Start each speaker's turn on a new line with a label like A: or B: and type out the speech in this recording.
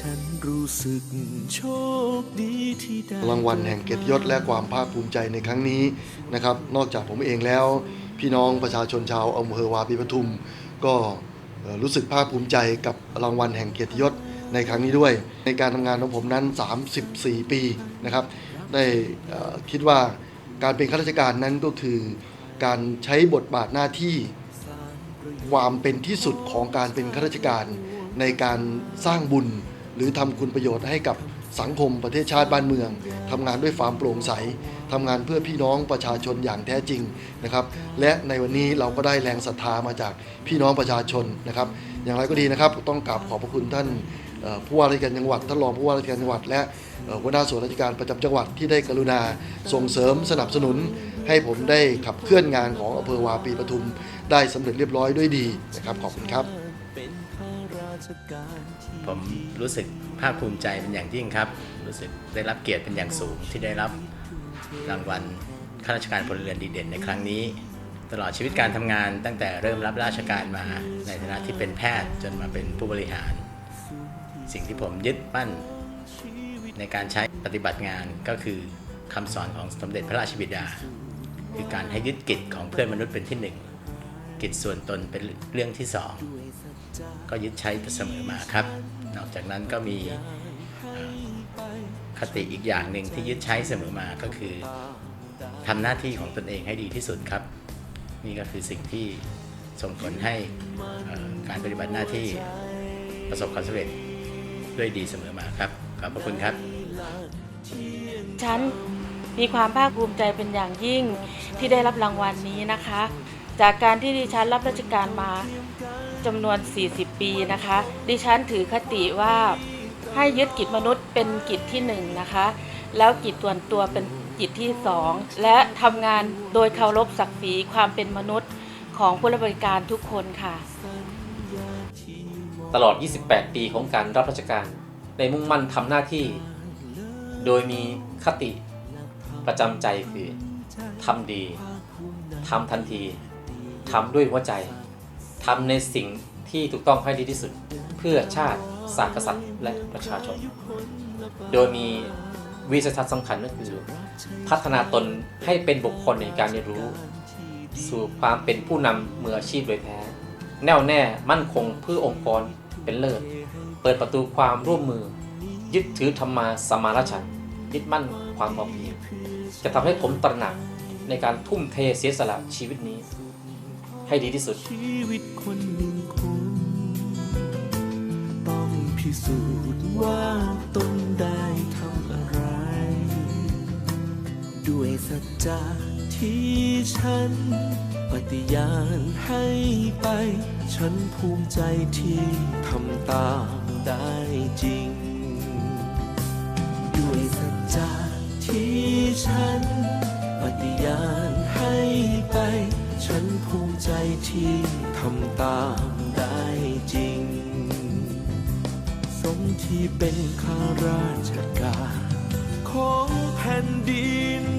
A: ฉันรู้สึกโชคดีที่ได้
B: รางวัลแห่งเกียรติยศและความภาคภูมิใจในครั้งนี้นะครับ นอกจากผมเองแล้ว พี่น้องประชาชนชาวอำเภอวาปีปทุม ก็รู้สึกภาคภูมิใจกับรางวัลแห่งเกียรติยศในครั้งนี้ด้วย ในการทำงานของผมนั้น 34 ปีนะครับ ได้คิดว่าการเป็นข้าราชการนั้นก็คือการใช้บทบาทหน้าที่ความเป็นที่สุดของการเป็นข้าราชการในการสร้างบุญ หรือทำคุณประโยชน์ให้กับสังคมประเทศชาติบ้านเมืองทำงานด้วยความโปร่งใสทำงานเพื่อพี่น้องประชาชนอย่างแท้จริงนะครับ และในวันนี้เราก็ได้แรงศรัทธามาจากพี่น้องประชาชนนะครับ อย่างไรก็ดีนะครับ ต้องกราบขอบพระคุณท่านผู้ว่าราชการจังหวัดท่านรองผู้ว่าราชการจังหวัด และหัวหน้าส่วนราชการประจำจังหวัดที่ได้กรุณาส่งเสริมสนับสนุน ให้ผมได้ขับเคลื่อนงานของอำเภอวาปีปทุม ได้สำเร็จเรียบร้อยด้วยดีนะครับขอบคุณครับ
C: ผมรู้สึกภาคภูมิใจเป็นอย่างยิ่งครับ รู้สึกได้รับเกียรติเป็นอย่างสูงที่ได้รับรางวัลข้าราชการพลเรือนดีเด่นในครั้งนี้ ตลอดชีวิตการทำงานตั้งแต่เริ่มรับราชการมาในฐานะที่เป็นแพทย์จนมาเป็นผู้บริหาร สิ่งที่ผมยึดมั่นในการใช้ปฏิบัติงานก็คือคำสอนของสมเด็จพระราชบิดา คือการให้ยึดกิจของเพื่อนมนุษย์เป็นที่หนึ่ง กิจส่วนตนเป็นเรื่องที่สองก็ยึดใช้เสมอมาครับ นอกจากนั้นก็มีคติอีกอย่างหนึ่งที่ยึดใช้เสมอมาก็คือทำหน้าที่ของตนเองให้ดีที่สุดครับ นี่ก็คือสิ่งที่ส่งผลให้การปฏิบัติหน้าที่ประสบความสำเร็จด้วยดีเสมอมาครับ ขอบพระคุณครับ
D: ฉันมีความภาคภูมิใจเป็นอย่างยิ่งที่ได้รับรางวัลนี้นะคะ จากการที่ดิฉันรับราชการมาจำนวน 40 ปีนะคะ ดิฉันถือคติว่าให้ยึดกิจมนุษย์เป็นกิจที่หนึ่งนะคะ แล้วกิจส่วนตัวเป็นกิจที่สองและทำงานโดยเคารพศักดิ์ศรีความเป็นมนุษย์ของผู้รับบริการทุกคนค่ะ
E: ตลอด 28 ปีของการรับราชการได้มุ่งมั่นทำหน้าที่ โดยมีคติประจำใจคือทำดีทำทันที ทำด้วยหัวใจทำในสิ่งที่ถูกต้องให้ดีที่สุด เพื่อชาติศาสตร์กษัตริย์และประชาชน โดยมีวิสัยทัศน์สำคัญก็คือ พัฒนาตนให้เป็นบุคคลในการเรียนรู้ สู่ความเป็นผู้นำมืออาชีพโดยแท้ แน่วแน่มั่นคงเพื่อองค์กรเป็นเลิศ เปิดประตูความร่วมมือ ยึดถือธรรมาสมาราชันยึดมั่นความพอเพียงจะทำให้ผมตระหนักในการทุ่มเทเสียสละชีวิตนี้ ให้ดีที่สุด
A: ชีวิตคนหนึ่งคนต้องพิสูจน์ว่าตนได้ทำอะไร ด้วยสัจจะที่ฉัน ปฏิญาณให้ไป ฉันภูมิใจที่ทำตามได้จริง ด้วยสัจ ที่ทำตามได้จริง สมที่เป็นข้าราชการของแผ่นดิน